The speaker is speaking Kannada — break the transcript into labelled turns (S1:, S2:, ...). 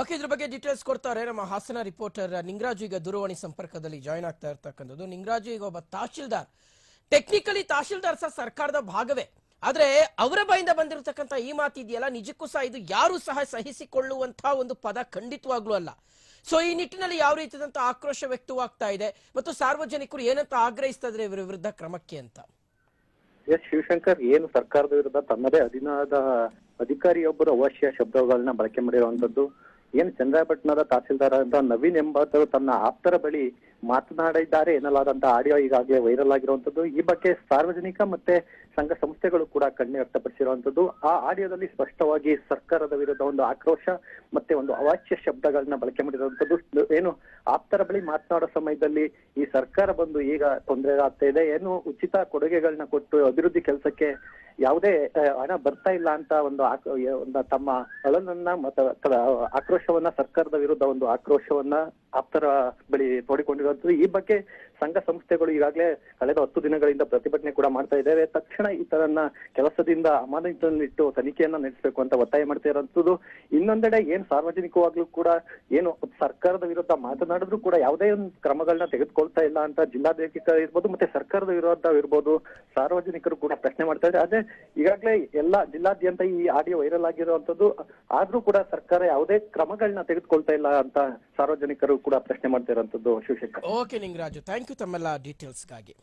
S1: ಓಕೆ, ಇದ್ರ ಬಗ್ಗೆ ಡೀಟೇಲ್ಸ್ ಕೊಡ್ತಾರೆ ನಮ್ಮ ಹಾಸನ ರಿಪೋರ್ಟರ್ ನಿಂಗರಾಜು. ಈಗ ದೂರವಾಣಿ ಸಂಪರ್ಕದಲ್ಲಿ ಜಾಯ್ನ್ ಆಗ್ತಾ ಇರ್ತಕ್ಕಂಥದ್ದು. ನಿಂಗರಾಜು, ಈಗ ಒಬ್ಬ ತಹಶೀಲ್ದಾರ್. ಟೆಕ್ನಿಕಲಿ ತಹಶೀಲ್ದಾರ್ ಸಹ ಸರ್ಕಾರದ ಭಾಗವೇ. ಆದ್ರೆ ಅವರ ಬಾಯಿಂದ ಬಂದಿರತಕ್ಕಂತ ಈ ಮಾತಿದೆಯಲ್ಲ ನಿಜಕ್ಕೂ ಸಹ ಇದು ಯಾರು ಸಹ ಸಹಿಸಿಕೊಳ್ಳುವಂತಹ ಒಂದು ಪದ ಖಂಡಿತವಾಗ್ಲೂ ಅಲ್ಲ. ಸೊ ಈ ನಿಟ್ಟಿನಲ್ಲಿ ಯಾವ ರೀತಿಯಾದಂತಹ ಆಕ್ರೋಶ ವ್ಯಕ್ತವಾಗ್ತಾ ಇದೆ ಮತ್ತು ಸಾರ್ವಜನಿಕರು ಏನಂತ ಆಗ್ರಹಿಸ್ತಾ ಇದ್ರೆ ಇವರ ವಿರುದ್ಧ ಕ್ರಮಕ್ಕೆ ಅಂತ?
S2: ಎಸ್, ಶಿವಶಂಕರ್, ಏನು ಸರ್ಕಾರದ ವಿರುದ್ಧ ತನ್ನದೇ ಅಧೀನದ ಅಧಿಕಾರಿಯೊಬ್ಬರು ಅವಶ್ಯ ಶಬ್ದಗಳನ್ನ ಬಳಕೆ ಮಾಡಿರುವಂತದ್ದು ಏನು ಚಂದ್ರಪಟ್ಟಣದ ತಹಸೀಲ್ದಾರ್ ಅಂತ ನವೀನ್ ಎಂಬಾತರು ತನ್ನ ಆಪ್ತರ ಬಳಿ ಮಾತನಾಡಿದ್ದಾರೆ ಎನ್ನಲಾದಂತಹ ಆಡಿಯೋ ಈಗಾಗಲೇ ವೈರಲ್ ಆಗಿರುವಂತದ್ದು. ಈ ಬಗ್ಗೆ ಸಾರ್ವಜನಿಕ ಮತ್ತೆ ಸಂಘ ಸಂಸ್ಥೆಗಳು ಕೂಡ ಕಣ್ಣು ವ್ಯಕ್ತಪಡಿಸಿರುವಂತದ್ದು. ಆ ಆಡಿಯೋದಲ್ಲಿ ಸ್ಪಷ್ಟವಾಗಿ ಸರ್ಕಾರದ ವಿರುದ್ಧ ಒಂದು ಆಕ್ರೋಶ ಮತ್ತೆ ಒಂದು ಅವಾಚ್ಯ ಶಬ್ದಗಳನ್ನ ಬಳಕೆ ಮಾಡಿರುವಂತದ್ದು. ಏನು ಆಪ್ತರ ಬಳಿ ಮಾತನಾಡೋ ಸಮಯದಲ್ಲಿ ಈ ಸರ್ಕಾರ ಬಂದು ಈಗ ತೊಂದರೆ ಆಗ್ತಾ ಇದೆ. ಏನು ಉಚಿತ ಕೊಡುಗೆಗಳನ್ನ ಕೊಟ್ಟು ಅಭಿವೃದ್ಧಿ ಕೆಲಸಕ್ಕೆ ಯಾವುದೇ ಹಣ ಬರ್ತಾ ಇಲ್ಲ ಅಂತ ಒಂದು ಒಂದು ತಮ್ಮ ಅಳಲನ್ನ ಮತ್ತು ಆಕ್ರೋಶವನ್ನ ಸರ್ಕಾರದ ವಿರುದ್ಧ ಒಂದು ಆಕ್ರೋಶವನ್ನ ಆಪ್ತರ ಬಳಿ ತೋಡಿಕೊಂಡಿರುವಂತದ್ದು ಈ ಬಗ್ಗೆ ಸಂಘ ಸಂಸ್ಥೆಗಳು ಈಗಾಗಲೇ ಕಳೆದ ಹತ್ತು ದಿನಗಳಿಂದ ಪ್ರತಿಭಟನೆ ಕೂಡ ಮಾಡ್ತಾ ಇದ್ದೇವೆ. ತಕ್ಷಣ ಈ ತರನ್ನ ಕೆಲಸದಿಂದ ಅಮಾನತಿನಲ್ಲಿಟ್ಟು ತನಿಖೆಯನ್ನ ನಡೆಸಬೇಕು ಅಂತ ಒತ್ತಾಯ ಮಾಡ್ತಾ ಇರುವಂತದ್ದು ಇನ್ನೊಂದೆಡೆ ಏನ್ ಸಾರ್ವಜನಿಕವಾಗ್ಲೂ ಕೂಡ ಏನು ಸರ್ಕಾರದ ವಿರುದ್ಧ ಮಾತನಾಡಿದ್ರು ಕೂಡ ಯಾವುದೇ ಒಂದು ಕ್ರಮಗಳನ್ನ ತೆಗೆದುಕೊಳ್ತಾ ಇಲ್ಲ ಅಂತ ಜಿಲ್ಲಾಧಿಕಾರಿ ಇರ್ಬೋದು ಮತ್ತೆ ಸರ್ಕಾರದ ವಿರುದ್ಧ ಇರ್ಬೋದು. ಸಾರ್ವಜನಿಕರು ಕೂಡ ಪ್ರಶ್ನೆ ಮಾಡ್ತಾ ಇದ್ದಾರೆ. ಆದ್ರೆ ಈಗಾಗಲೇ ಎಲ್ಲಾ ಜಿಲ್ಲಾದ್ಯಂತ ಈ ಆಡಿಯೋ ವೈರಲ್ ಆಗಿರುವಂತದ್ದು ಆದ್ರೂ ಕೂಡ ಸರ್ಕಾರ ಯಾವುದೇ ಕ್ರಮಗಳನ್ನ ತೆಗೆದುಕೊಳ್ತಾ ಇಲ್ಲ ಅಂತ ಸಾರ್ವಜನಿಕರು ಕೂಡ ಪ್ರಶ್ನೆ ಮಾಡ್ತಾ ಇರುವಂತದ್ದು Shivashankar.
S1: Okay Ningaraju thank you ತಮ್ಮೆಲ್ಲ ಡೀಟೇಲ್ಸ್ಗಾಗಿ